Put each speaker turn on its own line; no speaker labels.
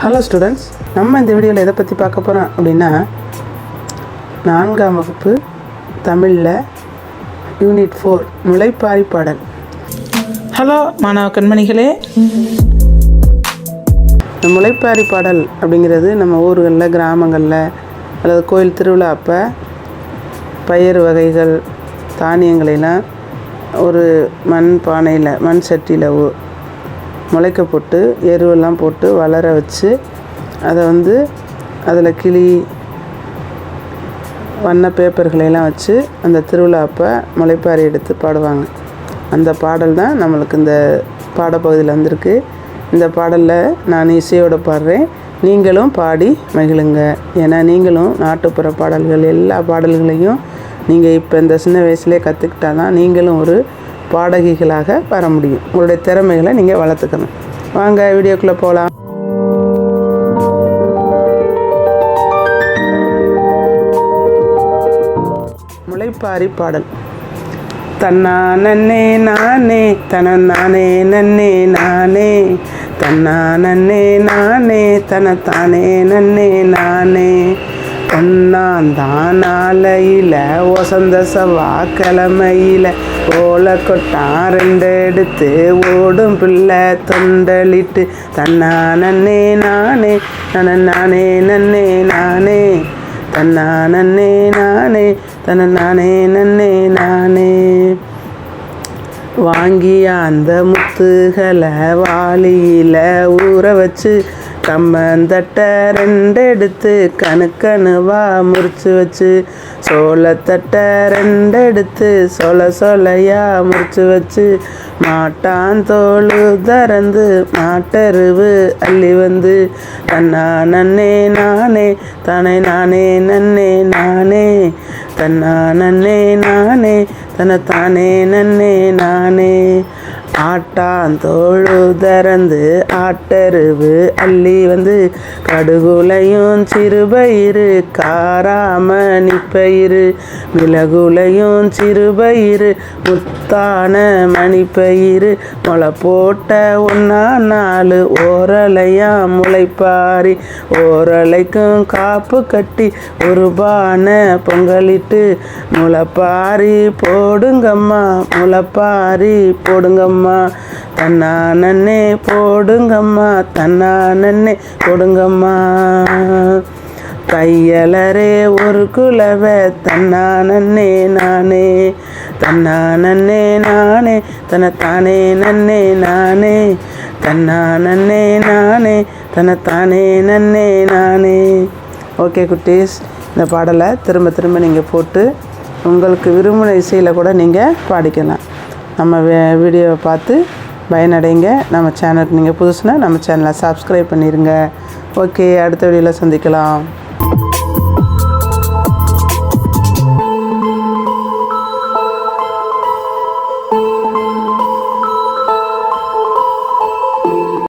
Hello students நம்ம இந்த வீடியோவில் எதை பற்றி பார்க்க போகிறோம் அப்படின்னா நான்காம் வகுப்பு தமிழில் யூனிட் ஃபோர் முளைப்பாரி பாடல்.
ஹலோ மாணவ கண்மணிகளே.
இந்த முளைப்பாரி பாடல் அப்படிங்கிறது நம்ம ஊர்களில் கிராமங்களில் அல்லது கோயில் திருவிழா அப்போ பயிர் வகைகள் தானியங்களெல்லாம் ஒரு மண் பானையில் மண் சட்டியில் முளைக்க போட்டு எருவெல்லாம் போட்டு வளர வச்சு அதை வந்து அதில் கிளி வண்ண பேப்பர்களையெல்லாம் வச்சு அந்த திருவிழா அப்போ முளைப்பாரி எடுத்து பாடுவாங்க. அந்த பாடல் தான் நம்மளுக்கு இந்த பாடப்பகுதியில் வந்திருக்கு. இந்த பாடலில் நான் இசையோடு பாடுறேன். நீங்களும் பாடி மகிழுங்க. ஏன்னா நீங்களும் நாட்டுப்புற பாடல்கள் எல்லா பாடல்களையும் நீங்கள் இப்போ இந்த சின்ன வயசுலேயே கற்றுக்கிட்டா தான் நீங்களும் ஒரு பாடகிகளாக வர முடியும். உங்களுடைய திறமைகளை நீங்கள் வளர்த்துக்கணும். வாங்க வீடியோக்குள்ளே போகலாம் முளைப்பாரி பாடல். தன்னா நன்னே நானே தன நானே நன்னே நானே தன்னா நன்னே நானே தன தானே நன்னே நானே. ஒன்னாந்தானாலையில் வசந்த செவ்வாய்க்கிழமையில் ஓலை கொட்டான் ரெண்டு எடுத்து ஓடும் பிள்ளை தொண்டலிட்டு தன்னா நன்னே நானே நன நானே நன்னே நானே தன்னா நன்னே நானே தன நானே நன்னே நானே. வாங்கிய அந்த முத்துகளை வாளியில் ஊற வச்சு கம்மந்தட்ட ரெண்டெடுத்து கணுக்கணுவா முறிச்சு வச்சு. சோளத்தட்டை ரெண்டெடுத்து சொல சொலையா முறிச்சு வச்சு. மாட்டாந்தோளு திறந்து மாட்டருவு அள்ளி வந்து. தன்னா நன்னே நானே தானே நானே நன்னே நானே. தன்னா நன்னே நானே தன தானே நன்னே நானே. ஆட்டாந்தோழு திறந்து ஆட்டருவு அள்ளி வந்து கடுகுலையும் சிறுபயிறு காராமணி பயிறு மிளகுலையும் சிறுபயிறு முத்தான மணிப்பயிறு முளை போட்ட ஒன்றா நாலு ஓரலையா முளைப்பாரி ஓரலைக்கும் காப்பு கட்டி உருபான பொங்கலிட்டு முளைப்பாரி போடுங்கம்மா முளைப்பாரி போடுங்கம்மா. தன்னா நன்னே போடுங்கம்மா தன்னா நன்னே போடுங்கம்மா. கையலரே ஒரு குலவ தன்னா நன்னே நானே. தன்னா நன்னே நானே தனத்தானே நன்னே நானே. தன்னானே நன்னே நானே தனத்தானே நன்னே நானே. ஓகே குட்டீஸ் இந்த பாடலை திரும்ப திரும்ப நீங்கள் போட்டு உங்களுக்கு விரும்பின இசையில் கூட நீங்கள் பாடிக்கலாம். நம்ம வீடியோவை பார்த்து பயனடைங்க. நம்ம சேனலுக்கு நீங்கள் புதுசுனா நம்ம சேனலை சப்ஸ்கிரைப் பண்ணிடுங்க ஓகே அடுத்த வீடியோவில் சந்திக்கலாம்.